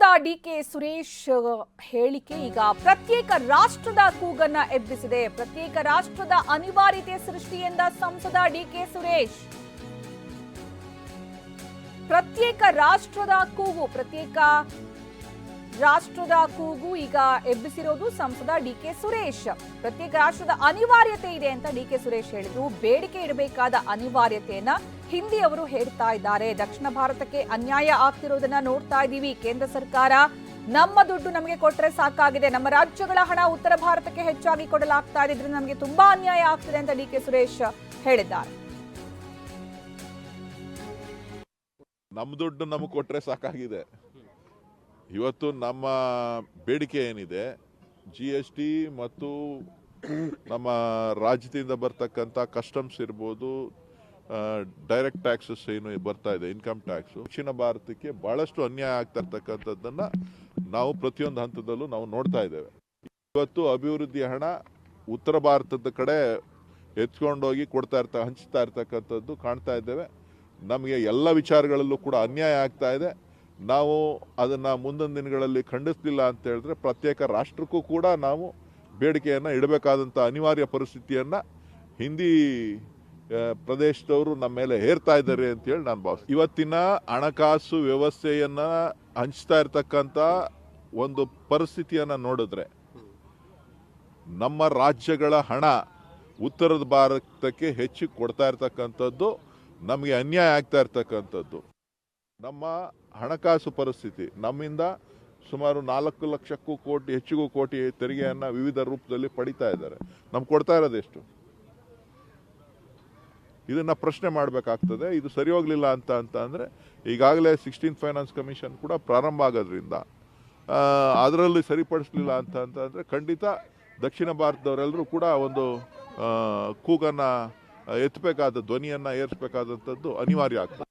ಸಂಸದ D K Suresh ಹೇಳಿಕೆ ಈಗ ಪ್ರತ್ಯೇಕ ರಾಷ್ಟ್ರದ ಕೂಗನ್ನ ಎಬ್ಬಿಸಿದೆ. ಪ್ರತ್ಯೇಕ ರಾಷ್ಟ್ರದ ಅನಿವಾರ್ಯತೆ ಸೃಷ್ಟಿ ಎಂದ ಸಂಸದ ಡಿ ಕೆ ಸುರೇಶ್. ಪ್ರತ್ಯೇಕ ರಾಷ್ಟ್ರದ ಕೂಗು, ಪ್ರತ್ಯೇಕ ರಾಷ್ಟ್ರದ ಕೂಗು ಈಗ ಎಬ್ಬಿಸಿರೋದು ಸಂಸದ ಡಿ ಕೆ ಸುರೇಶ್. ಪ್ರತ್ಯೇಕ ರಾಷ್ಟ್ರದ ಅನಿವಾರ್ಯತೆ ಇದೆ ಅಂತ ಡಿ ಕೆ ಸುರೇಶ್ ಹೇಳಿದ್ರು. ಬೇಡಿಕೆ ಇಡಬೇಕಾದ ಅನಿವಾರ್ಯತೆಯನ್ನ ಹಿಂದಿ ಅವರು ಹೇಳ್ತಾ ಇದ್ದಾರೆ, ದಕ್ಷಿಣ ಭಾರತಕ್ಕೆ ಅನ್ಯಾಯ ಆಗ್ತಿರೋದನ್ನ ನೋಡ್ತಾ ಇದ್ದೀವಿ. ಕೇಂದ್ರ ಸರ್ಕಾರ ನಮ್ಮ ದುಡ್ಡು ನಮಗೆ ಕೊಟ್ಟರೆ ಸಾಕಾಗಿದೆ. ನಮ್ಮ ರಾಜ್ಯಗಳ ಹಣ ಉತ್ತರ ಭಾರತಕ್ಕೆ ಹೆಚ್ಚಾಗಿ ಕೊಡಲಾಗ್ತಾ ಇದ್ರೆ ನಮಗೆ ತುಂಬಾ ಅನ್ಯಾಯ ಆಗ್ತಿದೆ ಅಂತ ಡಿ ಕೆ ಸುರೇಶ್ ಹೇಳಿದ್ದಾರೆ. ನಮ್ಮ ದುಡ್ಡು ನಮಗೆ ಕೊಟ್ಟರೆ ಸಾಕಾಗಿದೆ. ಇವತ್ತು ನಮ್ಮ ಬೇಡಿಕೆ ಏನಿದೆ ಜಿ ಎಸ್ ಟಿ ಮತ್ತು ನಮ್ಮ ರಾಜ್ಯದಿಂದ ಬರ್ತಕ್ಕಂಥ ಕಸ್ಟಮ್ಸ್ ಇರ್ಬೋದು ಡೈರೆಕ್ಟ್ ಟ್ಯಾಕ್ಸಸ್ ಏನು ಬರ್ತಾ ಇದೆ ಇನ್ಕಮ್ ಟ್ಯಾಕ್ಸು ದಕ್ಷಿಣ ಭಾರತಕ್ಕೆ ಬಹಳಷ್ಟು ಅನ್ಯಾಯ ಆಗ್ತಾ ಇರ್ತಕ್ಕಂಥದ್ದನ್ನು ನಾವು ಪ್ರತಿಯೊಂದು ಹಂತದಲ್ಲೂ ನಾವು ನೋಡ್ತಾ ಇದ್ದೇವೆ. ಇವತ್ತು ಅಭಿವೃದ್ಧಿ ಹಣ ಉತ್ತರ ಭಾರತದ ಕಡೆ ಹೆಚ್ಕೊಂಡೋಗಿ ಕೊಡ್ತಾ ಇರ್ತಾ, ಹಂಚ್ತಾ ಇರ್ತಕ್ಕಂಥದ್ದು ಕಾಣ್ತಾ ಇದ್ದೇವೆ. ನಮಗೆ ಎಲ್ಲ ವಿಚಾರಗಳಲ್ಲೂ ಕೂಡ ಅನ್ಯಾಯ ಆಗ್ತಾ ಇದೆ. ನಾವು ಅದನ್ನು ಮುಂದಿನ ದಿನಗಳಲ್ಲಿ ಖಂಡಿಸಲಿಲ್ಲ ಅಂತ ಹೇಳಿದ್ರೆ ಪ್ರತ್ಯೇಕ ರಾಷ್ಟ್ರಕ್ಕೂ ಕೂಡ ನಾವು ಬೇಡಿಕೆಯನ್ನು ಇಡಬೇಕಾದಂಥ ಅನಿವಾರ್ಯ ಪರಿಸ್ಥಿತಿಯನ್ನು ಹಿಂದಿ ಪ್ರದೇಶದವರು ನಮ್ಮ ಮೇಲೆ ಹೇರ್ತಾ ಇದ್ದಾರೆ ಅಂತೇಳಿ ನಾನು ಭಾವಿಸ್ತೀನಿ. ಇವತ್ತಿನ ಹಣಕಾಸು ವ್ಯವಸ್ಥೆಯನ್ನು ಹಂಚ್ತಾ ಇರ್ತಕ್ಕಂಥ ಒಂದು ಪರಿಸ್ಥಿತಿಯನ್ನು ನೋಡಿದ್ರೆ ನಮ್ಮ ರಾಜ್ಯಗಳ ಹಣ ಉತ್ತರದ ಭಾರತಕ್ಕೆ ಹೆಚ್ಚು ಕೊಡ್ತಾ ಇರ್ತಕ್ಕಂಥದ್ದು, ನಮಗೆ ಅನ್ಯಾಯ ಆಗ್ತಾ ಇರ್ತಕ್ಕಂಥದ್ದು. ನಮ್ಮ ಹಣಕಾಸು ಪರಿಸ್ಥಿತಿ, ನಮ್ಮಿಂದ ಸುಮಾರು ನಾಲ್ಕು ಲಕ್ಷಕ್ಕೂ ಕೋಟಿ, ಹೆಚ್ಚಿಗೂ ಕೋಟಿ ತೆರಿಗೆಯನ್ನು ವಿವಿಧ ರೂಪದಲ್ಲಿ ಪಡಿತಾ ಇದ್ದಾರೆ. ನಮ್ಗೆ ಕೊಡ್ತಾ ಇರೋದು ಎಷ್ಟು? ಇದನ್ನ ಪ್ರಶ್ನೆ ಮಾಡಬೇಕಾಗ್ತದೆ. ಇದು ಸರಿ ಹೋಗಲಿಲ್ಲ ಅಂತ ಅಂತ ಅಂದರೆ ಈಗಾಗಲೇ ಸಿಕ್ಸ್ಟೀನ್ ಫೈನಾನ್ಸ್ ಕಮಿಷನ್ ಕೂಡ ಪ್ರಾರಂಭ ಆಗೋದ್ರಿಂದ ಅದರಲ್ಲಿ ಸರಿಪಡಿಸಲಿಲ್ಲ ಅಂತ ಅಂತ ಅಂದರೆ ಖಂಡಿತ ದಕ್ಷಿಣ ಭಾರತದವರೆಲ್ಲರೂ ಕೂಡ ಒಂದು ಕೂಗನ್ನು ಎತ್ತಬೇಕಾದ ಧ್ವನಿಯನ್ನು ಏರಿಸಬೇಕಾದಂಥದ್ದು ಅನಿವಾರ್ಯ ಆಗ್ತದೆ.